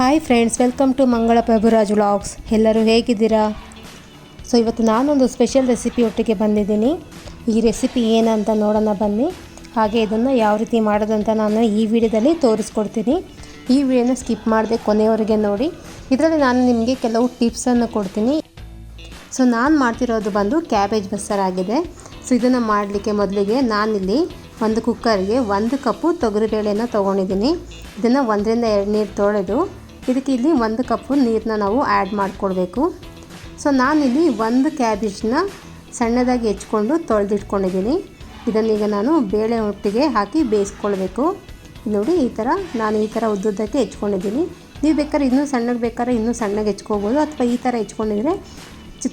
Hi friends welcome to ಮಂಗಳ Prabhuraj vlogs ಎಲ್ಲರೂ ಹೇಗಿದ್ದೀರಾ? ಸೊ ಇವತ್ತು ನಾನೊಂದು ಸ್ಪೆಷಲ್ ರೆಸಿಪಿ ಒಟ್ಟಿಗೆ ಬಂದಿದ್ದೀನಿ. ಈ ರೆಸಿಪಿ ಏನಂತ ನೋಡೋಣ ಬನ್ನಿ. ಹಾಗೆ ಇದನ್ನು ಯಾವ ರೀತಿ ಮಾಡೋದಂತ ನಾನು ಈ ವಿಡಿಯೋದಲ್ಲಿ ತೋರಿಸ್ಕೊಡ್ತೀನಿ. ಈ ವಿಡಿಯೋನ ಸ್ಕಿಪ್ ಮಾಡದೆ ಕೊನೆಯವರೆಗೆ ನೋಡಿ. ಇದರಲ್ಲಿ ನಾನು ನಿಮಗೆ ಕೆಲವು ಟಿಪ್ಸನ್ನು ಕೊಡ್ತೀನಿ. ಸೊ ನಾನು ಮಾಡ್ತಿರೋದು ಬಂದು ಕ್ಯಾಬೇಜ್ ಬಸ್ಸರ್ ಆಗಿದೆ. ಸೊ ಇದನ್ನು ಮಾಡಲಿಕ್ಕೆ ಮೊದಲಿಗೆ ನಾನಿಲ್ಲಿ ಒಂದು ಕುಕ್ಕರ್ಗೆ ಒಂದು ಕಪ್ಪು ತೊಗರಿಬೇಳೆನ ತೊಗೊಂಡಿದ್ದೀನಿ. ಇದನ್ನು ಒಂದರಿಂದ ಎರಡು ನೀರು ತೊಳೆದು ಇದಕ್ಕೆ ಇಲ್ಲಿ ಒಂದು ಕಪ್ಪು ನೀರನ್ನ ನಾವು ಆ್ಯಡ್ ಮಾಡಿಕೊಡ್ಬೇಕು. ಸೊ ನಾನಿಲ್ಲಿ ಒಂದು ಕ್ಯಾಬೇಜ್ನ ಸಣ್ಣದಾಗಿ ಹೆಚ್ಕೊಂಡು ತೊಳೆದಿಟ್ಕೊಂಡಿದ್ದೀನಿ. ಇದನ್ನೀಗ ನಾನು ಬೇಳೆ ಒಟ್ಟಿಗೆ ಹಾಕಿ ಬೇಯಿಸ್ಕೊಳ್ಬೇಕು. ನೋಡಿ, ಈ ಥರ ನಾನು ಈ ಥರ ಉದ್ದುದ್ದಕ್ಕೆ ಹೆಚ್ಕೊಂಡಿದ್ದೀನಿ. ನೀವು ಬೇಕಾದ್ರೆ ಇನ್ನೂ ಸಣ್ಣಗೆ ಬೇಕಾದ್ರೆ ಇನ್ನೂ ಸಣ್ಣಗೆ ಹೆಚ್ಕೋಬೋದು, ಅಥವಾ ಈ ಥರ ಹೆಚ್ಕೊಂಡಿದ್ರೆ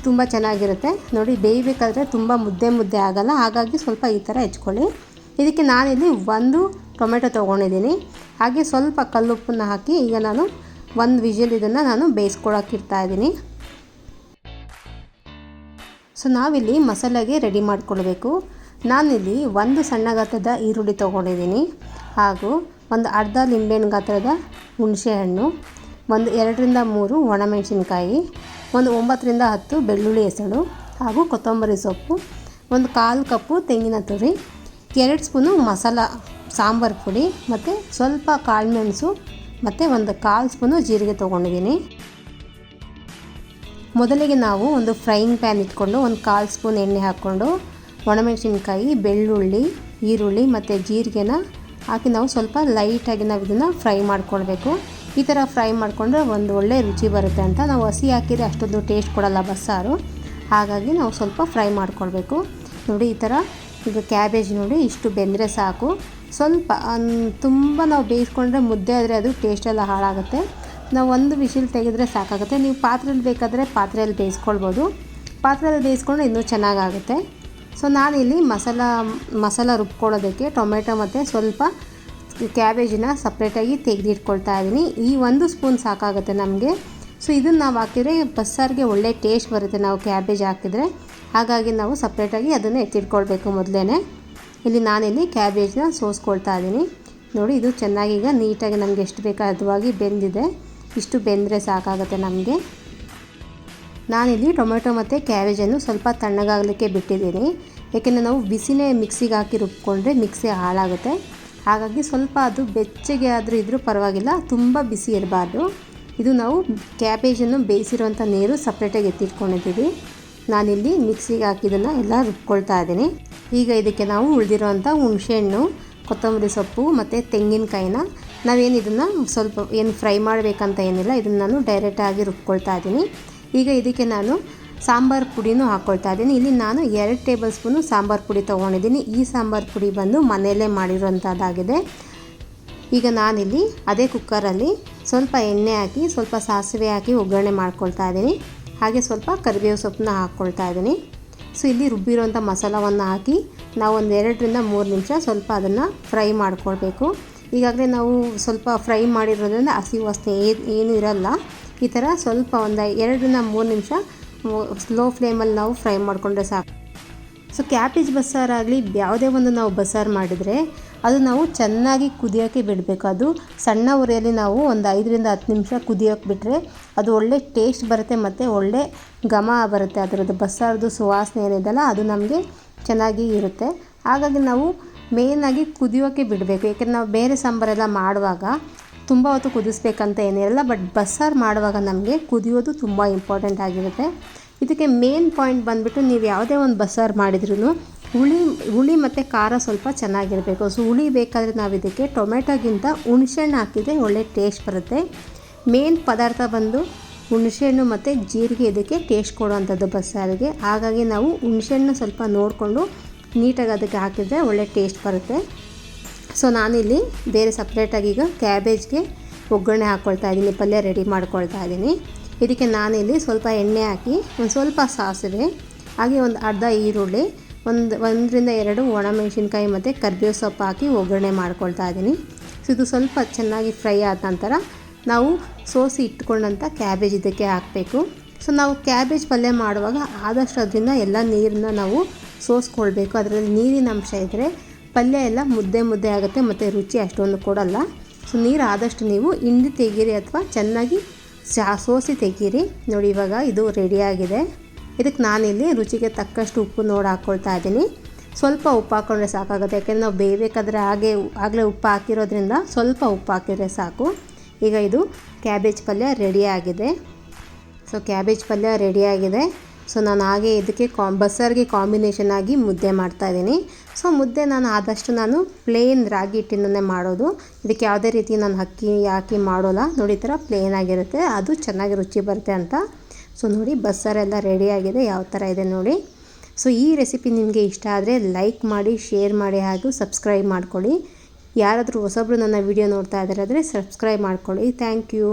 ತುಂಬ ಚೆನ್ನಾಗಿರುತ್ತೆ. ನೋಡಿ, ಬೇಯಬೇಕಾದ್ರೆ ತುಂಬ ಮುದ್ದೆ ಮುದ್ದೆ ಆಗೋಲ್ಲ, ಹಾಗಾಗಿ ಸ್ವಲ್ಪ ಈ ಥರ ಹೆಚ್ಕೊಳ್ಳಿ. ಇದಕ್ಕೆ ನಾನಿಲ್ಲಿ ಒಂದು ಟೊಮೆಟೊ ತೊಗೊಂಡಿದ್ದೀನಿ. ಹಾಗೆ ಸ್ವಲ್ಪ ಕಲ್ಲುಪ್ಪನ್ನು ಹಾಕಿ ಈಗ ನಾನು ಒಂದು ವಿಷಲ್ ಇದನ್ನು ನಾನು ಬೇಯಿಸ್ಕೊಳಕ್ಕೆ ಇಡ್ತಾ ಇದ್ದೀನಿ. ಸೊ ನಾವಿಲ್ಲಿ ಮಸಾಲೆಗೆ ರೆಡಿ ಮಾಡಿಕೊಳ್ಬೇಕು. ನಾನಿಲ್ಲಿ ಒಂದು ಸಣ್ಣ ಗಾತ್ರದ ಈರುಳ್ಳಿ ತೊಗೊಂಡಿದ್ದೀನಿ. ಹಾಗೂ ಒಂದು ಅರ್ಧ ಲಿಂಬೆಹಣ್ಣು ಗಾತ್ರದ ಹುಣಸೆಹಣ್ಣು, ಒಂದು ಎರಡರಿಂದ ಮೂರು ಒಣಮೆಣಸಿನ್ಕಾಯಿ, ಒಂದು ಒಂಬತ್ತರಿಂದ ಹತ್ತು ಬೆಳ್ಳುಳ್ಳಿ ಹೆಸಳು, ಹಾಗೂ ಕೊತ್ತಂಬರಿ ಸೊಪ್ಪು, ಒಂದು ಕಾಲು ಕಪ್ಪು ತೆಂಗಿನ ತುರಿ, ಎರಡು ಸ್ಪೂನು ಮಸಾಲ ಸಾಂಬಾರು ಪುಡಿ, ಮತ್ತು ಸ್ವಲ್ಪ ಕಾಳುಮೆಣಸು ಮತ್ತು ಒಂದು ಕಾಲು ಸ್ಪೂನು ಜೀರಿಗೆ ತೊಗೊಂಡಿದ್ದೀನಿ. ಮೊದಲಿಗೆ ನಾವು ಒಂದು ಫ್ರೈಯಿಂಗ್ ಪ್ಯಾನ್ ಇಟ್ಕೊಂಡು ಒಂದು ಕಾಲು ಸ್ಪೂನ್ ಎಣ್ಣೆ ಹಾಕ್ಕೊಂಡು ಒಣಮೆಣಸಿನ್ಕಾಯಿ, ಬೆಳ್ಳುಳ್ಳಿ, ಈರುಳ್ಳಿ ಮತ್ತು ಜೀರಿಗೆನ ಹಾಕಿ ನಾವು ಸ್ವಲ್ಪ ಲೈಟಾಗಿ ನಾವು ಇದನ್ನು ಫ್ರೈ ಮಾಡ್ಕೊಳ್ಬೇಕು. ಈ ಥರ ಫ್ರೈ ಮಾಡಿಕೊಂಡ್ರೆ ಒಂದು ಒಳ್ಳೆ ರುಚಿ ಬರುತ್ತೆ ಅಂತ. ನಾವು ಹಸಿ ಹಾಕಿದರೆ ಅಷ್ಟೊಂದು ಟೇಸ್ಟ್ ಕೊಡಲ್ಲ ಬಸ್ಸಾರು. ಹಾಗಾಗಿ ನಾವು ಸ್ವಲ್ಪ ಫ್ರೈ ಮಾಡ್ಕೊಳ್ಬೇಕು. ನೋಡಿ ಈ ಥರ ಈಗ ಕ್ಯಾಬೇಜ್ ನೋಡಿ ಇಷ್ಟು ಬೆಂದರೆ ಸಾಕು. ಸ್ವಲ್ಪ ತುಂಬ ನಾವು ಬೇಯಿಸ್ಕೊಂಡ್ರೆ ಮುದ್ದೆ ಆದರೆ ಅದು ಟೇಸ್ಟೆಲ್ಲ ಹಾಳಾಗುತ್ತೆ. ನಾವು ಒಂದು ವಿಷಿಲ್ ತೆಗೆದ್ರೆ ಸಾಕಾಗುತ್ತೆ. ನೀವು ಪಾತ್ರೆಯಲ್ಲಿ ಬೇಕಾದರೆ ಪಾತ್ರೆಯಲ್ಲಿ ಬೇಯಿಸ್ಕೊಳ್ಬೋದು. ಪಾತ್ರೆಯಲ್ಲಿ ಬೇಯಿಸ್ಕೊಂಡ್ರೆ ಇನ್ನೂ ಚೆನ್ನಾಗಾಗುತ್ತೆ. ಸೊ, ನಾನಿಲ್ಲಿ ಮಸಾಲ ಮಸಾಲ ರುಬ್ಕೊಳ್ಳೋದಕ್ಕೆ ಟೊಮೆಟೊ ಮತ್ತು ಸ್ವಲ್ಪ ಕ್ಯಾಬೇಜನ್ನ ಸಪ್ರೇಟಾಗಿ ತೆಗೆದಿಟ್ಕೊಳ್ತಾ ಇದ್ದೀನಿ. ಈ ಒಂದು ಸ್ಪೂನ್ ಸಾಕಾಗುತ್ತೆ ನಮಗೆ. ಸೊ, ಇದನ್ನು ನಾವು ಹಾಕಿದರೆ ಬಸ್ಸಾರಿಗೆ ಒಳ್ಳೆ ಟೇಸ್ಟ್ ಬರುತ್ತೆ. ನಾವು ಕ್ಯಾಬೇಜ್ ಹಾಕಿದರೆ. ಹಾಗಾಗಿ ನಾವು ಸಪ್ರೇಟಾಗಿ ಅದನ್ನು ಎತ್ತಿಟ್ಕೊಳ್ಬೇಕು ಮೊದಲೇ ಇಲ್ಲಿ ನಾನಿಲ್ಲಿ ಕ್ಯಾಬೇಜ್ನ ಸೋಸ್ಕೊಳ್ತಾ ಇದ್ದೀನಿ. ನೋಡಿ, ಇದು ಚೆನ್ನಾಗಿ ಈಗ ನೀಟಾಗಿ ನಮಗೆ ಎಷ್ಟು ಬೇಕಾದವಾಗಿ ಬೆಂದಿದೆ. ಇಷ್ಟು ಬೆಂದರೆ ಸಾಕಾಗುತ್ತೆ ನಮಗೆ. ನಾನಿಲ್ಲಿ ಟೊಮೆಟೊ ಮತ್ತು ಕ್ಯಾಬೇಜನ್ನು ಸ್ವಲ್ಪ ತಣ್ಣಗಾಗಲಿಕ್ಕೆ ಬಿಟ್ಟಿದ್ದೀನಿ. ಏಕೆಂದರೆ ನಾವು ಬಿಸಿನೇ ಮಿಕ್ಸಿಗೆ ಹಾಕಿ ರುಬ್ಕೊಂಡ್ರೆ ಮಿಕ್ಸಿ ಹಾಳಾಗುತ್ತೆ. ಹಾಗಾಗಿ ಸ್ವಲ್ಪ ಅದು ಬೆಚ್ಚಗೆ ಆದರೂ ಇದ್ದರೂ ಪರವಾಗಿಲ್ಲ, ತುಂಬ ಬಿಸಿ ಇರಬಾರ್ದು. ಇದು ನಾವು ಕ್ಯಾಬೇಜನ್ನು ಬೇಯಿಸಿರುವಂಥ ನೀರು ಸಪ್ರೇಟಾಗಿ ಎತ್ತಿಟ್ಕೊಂಡಿದ್ದೀವಿ. ನಾನಿಲ್ಲಿ ಮಿಕ್ಸಿಗೆ ಹಾಕಿದ್ದನ್ನು ಎಲ್ಲ ರುಬ್ಕೊಳ್ತಾ ಇದ್ದೀನಿ. ಈಗ ಇದಕ್ಕೆ ನಾವು ಉಳಿದಿರೋವಂಥ ಹುಣಸೆಹಣ್ಣು ಕೊತ್ತಂಬರಿ ಸೊಪ್ಪು ಮತ್ತು ತೆಂಗಿನಕಾಯಿನ. ನಾವೇನು ಇದನ್ನು ಸ್ವಲ್ಪ ಏನು ಫ್ರೈ ಮಾಡಬೇಕಂತ ಏನಿಲ್ಲ, ಇದನ್ನು ನಾನು ಡೈರೆಕ್ಟಾಗಿ ರುಬ್ಕೊಳ್ತಾ ಇದ್ದೀನಿ. ಈಗ ಇದಕ್ಕೆ ನಾನು ಸಾಂಬಾರು ಪುಡಿನೂ ಹಾಕ್ಕೊಳ್ತಾ ಇದ್ದೀನಿ. ಇಲ್ಲಿ ನಾನು ಎರಡು ಟೇಬಲ್ ಸ್ಪೂನು ಸಾಂಬಾರು ಪುಡಿ ತೊಗೊಂಡಿದ್ದೀನಿ. ಈ ಸಾಂಬಾರು ಪುಡಿ ಬಂದು ಮನೆಯಲ್ಲೇ ಮಾಡಿರೋಂಥದ್ದಾಗಿದೆ ಈಗ ನಾನಿಲ್ಲಿ ಅದೇ ಕುಕ್ಕರಲ್ಲಿ ಸ್ವಲ್ಪ ಎಣ್ಣೆ ಹಾಕಿ, ಸ್ವಲ್ಪ ಸಾಸಿವೆ ಹಾಕಿ ಒಗ್ಗರಣೆ ಮಾಡ್ಕೊಳ್ತಾ ಇದ್ದೀನಿ. ಹಾಗೆ ಸ್ವಲ್ಪ ಕರಿಬೇವು ಸೊಪ್ಪನ್ನ ಹಾಕ್ಕೊಳ್ತಾ ಇದ್ದೀನಿ. ಸೊ ಇಲ್ಲಿ ರುಬ್ಬಿರೋಂಥ ಮಸಾಲವನ್ನು ಹಾಕಿ ನಾವು ಒಂದು ಎರಡರಿಂದ ಮೂರು ನಿಮಿಷ ಸ್ವಲ್ಪ ಅದನ್ನು ಫ್ರೈ ಮಾಡ್ಕೊಳ್ಬೇಕು. ಈಗಾಗಲೇ ನಾವು ಸ್ವಲ್ಪ ಫ್ರೈ ಮಾಡಿರೋದ್ರಿಂದ ಹಸಿ ವಾಸನೆ ಏನು ಇರಲ್ಲ. ಈ ಥರ ಸ್ವಲ್ಪ ಒಂದು ಎರಡರಿಂದ ಮೂರು ನಿಮಿಷ ಸ್ಲೋ ಫ್ಲೇಮಲ್ಲಿ ನಾವು ಫ್ರೈ ಮಾಡಿಕೊಂಡ್ರೆ ಸಾಕು. ಸೊ ಕ್ಯಾಬೇಜ್ ಬಸ್ಸಾರಾಗಲಿ ಯಾವುದೇ ಒಂದು ನಾವು ಬಸ್ಸಾರು ಮಾಡಿದರೆ ಅದು ನಾವು ಚೆನ್ನಾಗಿ ಕುದಿಯೋಕ್ಕೆ ಬಿಡಬೇಕು. ಅದು ಸಣ್ಣ ಉರಿಯಲ್ಲಿ ನಾವು ಒಂದು ಐದರಿಂದ ಹತ್ತು ನಿಮಿಷ ಕುದಿಯೋಕ್ಕೆ ಬಿಟ್ಟರೆ ಅದು ಒಳ್ಳೆ ಟೇಸ್ಟ್ ಬರುತ್ತೆ ಮತ್ತು ಒಳ್ಳೆ ಘಮ ಬರುತ್ತೆ. ಅದರದ್ದು ಬಸ್ಸಾರದು ಸುವಾಸನೆ ಏನಿದೆಯಲ್ಲ ಅದು ನಮಗೆ ಚೆನ್ನಾಗಿ ಇರುತ್ತೆ. ಹಾಗಾಗಿ ನಾವು ಮೇಯ್ನಾಗಿ ಕುದಿಯೋಕ್ಕೆ ಬಿಡಬೇಕು. ಏಕೆಂದರೆ ನಾವು ಬೇರೆ ಸಾಂಬಾರೆಲ್ಲ ಮಾಡುವಾಗ ತುಂಬ ಹೊತ್ತು ಕುದಿಸ್ಬೇಕಂತ ಏನಿರಲ್ಲ ಬಟ್ ಬಸ್ಸಾರು ಮಾಡುವಾಗ ನಮಗೆ ಕುದಿಯೋದು ತುಂಬ ಇಂಪಾರ್ಟೆಂಟ್ ಆಗಿರುತ್ತೆ. ಇದಕ್ಕೆ ಮೇನ್ ಪಾಯಿಂಟ್ ಬಂದುಬಿಟ್ಟು ನೀವು ಯಾವುದೇ ಒಂದು ಬಸ್ಸಾರು ಮಾಡಿದ್ರೂ ಹುಳಿ ಹುಳಿ ಮತ್ತು ಖಾರ ಸ್ವಲ್ಪ ಚೆನ್ನಾಗಿರಬೇಕು. ಸೊ ಹುಳಿ ಬೇಕಾದರೆ ನಾವು ಇದಕ್ಕೆ ಟೊಮೆಟೊಗಿಂತ ಹುಣಸೆಹಣ್ಣು ಹಾಕಿದರೆ ಒಳ್ಳೆ ಟೇಸ್ಟ್ ಬರುತ್ತೆ. ಮೇನ್ ಪದಾರ್ಥ ಬಂದು ಹುಣಸೆಹಣ್ಣು ಮತ್ತು ಜೀರಿಗೆ ಇದಕ್ಕೆ ಟೇಸ್ಟ್ ಕೊಡುವಂಥದ್ದು ಬಸ್ಸಾರಿಗೆ. ಹಾಗಾಗಿ ನಾವು ಹುಣಸೆಹಣ್ಣು ಸ್ವಲ್ಪ ನೋಡಿಕೊಂಡು ನೀಟಾಗಿ ಅದಕ್ಕೆ ಹಾಕಿದರೆ ಒಳ್ಳೆ ಟೇಸ್ಟ್ ಬರುತ್ತೆ. ಸೊ ನಾನಿಲ್ಲಿ ಬೇರೆ ಸಪ್ರೇಟಾಗಿ ಈಗ ಕ್ಯಾಬೇಜ್ಗೆ ಒಗ್ಗರಣೆ ಹಾಕ್ಕೊಳ್ತಾ ಇದ್ದೀನಿ, ಪಲ್ಯ ರೆಡಿ ಮಾಡ್ಕೊಳ್ತಾ ಇದ್ದೀನಿ. ಇದಕ್ಕೆ ನಾನಿಲ್ಲಿ ಸ್ವಲ್ಪ ಎಣ್ಣೆ ಹಾಕಿ ಒಂದು ಸ್ವಲ್ಪ ಸಾಸಿವೆ, ಹಾಗೆ ಒಂದು ಅರ್ಧ ಈರುಳ್ಳಿ, ಒಂದು ಒಂದರಿಂದ ಎರಡು ಒಣಮೆಣಸಿನ್ಕಾಯಿ ಮತ್ತು ಕರ್ಬೇವು ಸೊಪ್ಪು ಹಾಕಿ ಒಗ್ಗರಣೆ ಮಾಡ್ಕೊಳ್ತಾ ಇದ್ದೀನಿ. ಸೊ ಇದು ಸ್ವಲ್ಪ ಚೆನ್ನಾಗಿ ಫ್ರೈ ಆದ ನಂತರ ನಾವು ಸೋಸಿ ಇಟ್ಕೊಂಡಂಥ ಕ್ಯಾಬೇಜ್ ಇದಕ್ಕೆ ಹಾಕಬೇಕು. ಸೊ ನಾವು ಕ್ಯಾಬೇಜ್ ಪಲ್ಯ ಮಾಡುವಾಗ ಆದಷ್ಟು ಅದರಿಂದ ಎಲ್ಲ ನೀರನ್ನ ನಾವು ಸೋಸ್ಕೊಳ್ಬೇಕು. ಅದರಲ್ಲಿ ನೀರಿನ ಅಂಶ ಇದ್ದರೆ ಪಲ್ಯ ಎಲ್ಲ ಮುದ್ದೆ ಮುದ್ದೆ ಆಗುತ್ತೆ, ಮತ್ತು ರುಚಿ ಅಷ್ಟೊಂದು ಕೊಡಲ್ಲ. ಸೊ ನೀರು ಆದಷ್ಟು ನೀವು ಹಿಂಡಿ ತೆಗೀರಿ ಅಥವಾ ಚೆನ್ನಾಗಿ ಚಾ ಸೋಸಿ ತೆಗೀರಿ. ನೋಡಿ, ಇವಾಗ ಇದು ರೆಡಿಯಾಗಿದೆ ಇದಕ್ಕೆ ನಾನಿಲ್ಲಿ ರುಚಿಗೆ ತಕ್ಕಷ್ಟು ಉಪ್ಪು ನೋಡಿ ಹಾಕ್ಕೊಳ್ತಾ ಇದ್ದೀನಿ. ಸ್ವಲ್ಪ ಉಪ್ಪು ಹಾಕ್ಕೊಂಡ್ರೆ ಸಾಕಾಗುತ್ತೆ. ಯಾಕೆಂದರೆ ನಾವು ಬೇಯಬೇಕಾದ್ರೆ ಹಾಗೆ ಆಗಲೇ ಉಪ್ಪು ಹಾಕಿರೋದ್ರಿಂದ ಸ್ವಲ್ಪ ಉಪ್ಪು ಹಾಕಿದರೆ ಸಾಕು. ಈಗ ಇದು ಕ್ಯಾಬೇಜ್ ಪಲ್ಯ ರೆಡಿಯಾಗಿದೆ ಸೊ ಕ್ಯಾಬೇಜ್ ಪಲ್ಯ ರೆಡಿಯಾಗಿದೆ ಸೊ ನಾನು ಹಾಗೆ ಇದಕ್ಕೆ ಕಾ ಬಸ್ಸಾರಿಗೆ ಕಾಂಬಿನೇಷನ್ ಆಗಿ ಮುದ್ದೆ ಮಾಡ್ತಾಯಿದ್ದೀನಿ ಸೊ ಮುದ್ದೆ ನಾನು ಆದಷ್ಟು ನಾನು ಪ್ಲೇನ್ ರಾಗಿ ಹಿಟ್ಟಿನನ್ನೇ ಮಾಡೋದು. ಇದಕ್ಕೆ ಯಾವುದೇ ರೀತಿ ನಾನು ಅಕ್ಕಿ ಹಾಕಿ ಮಾಡೋಲ್ಲ. ನೋಡಿ ಈ ಥರ ಪ್ಲೇನ್ ಆಗಿರುತ್ತೆ. ಅದು ಚೆನ್ನಾಗಿ ರುಚಿ ಬರುತ್ತೆ ಅಂತ. ಸೊ ನೋಡಿ ಬಸ್ಸಾರೆಲ್ಲ ರೆಡಿಯಾಗಿದೆ ಯಾವ ಥರ ಇದೆ ನೋಡಿ. ಸೊ ಈ ರೆಸಿಪಿ ನಿಮಗೆ ಇಷ್ಟ ಆದರೆ ಲೈಕ್ ಮಾಡಿ ಶೇರ್ ಮಾಡಿ ಹಾಗೂ ಸಬ್ಸ್ಕ್ರೈಬ್ ಮಾಡ್ಕೊಳ್ಳಿ. ಯಾರಾದರೂ ಹೊಸಬ್ರು ನನ್ನ ವಿಡಿಯೋ ನೋಡ್ತಾ ಇದ್ದಾರೆ ಸಬ್ಸ್ಕ್ರೈಬ್ ಮಾಡ್ಕೊಳ್ಳಿ. Thank you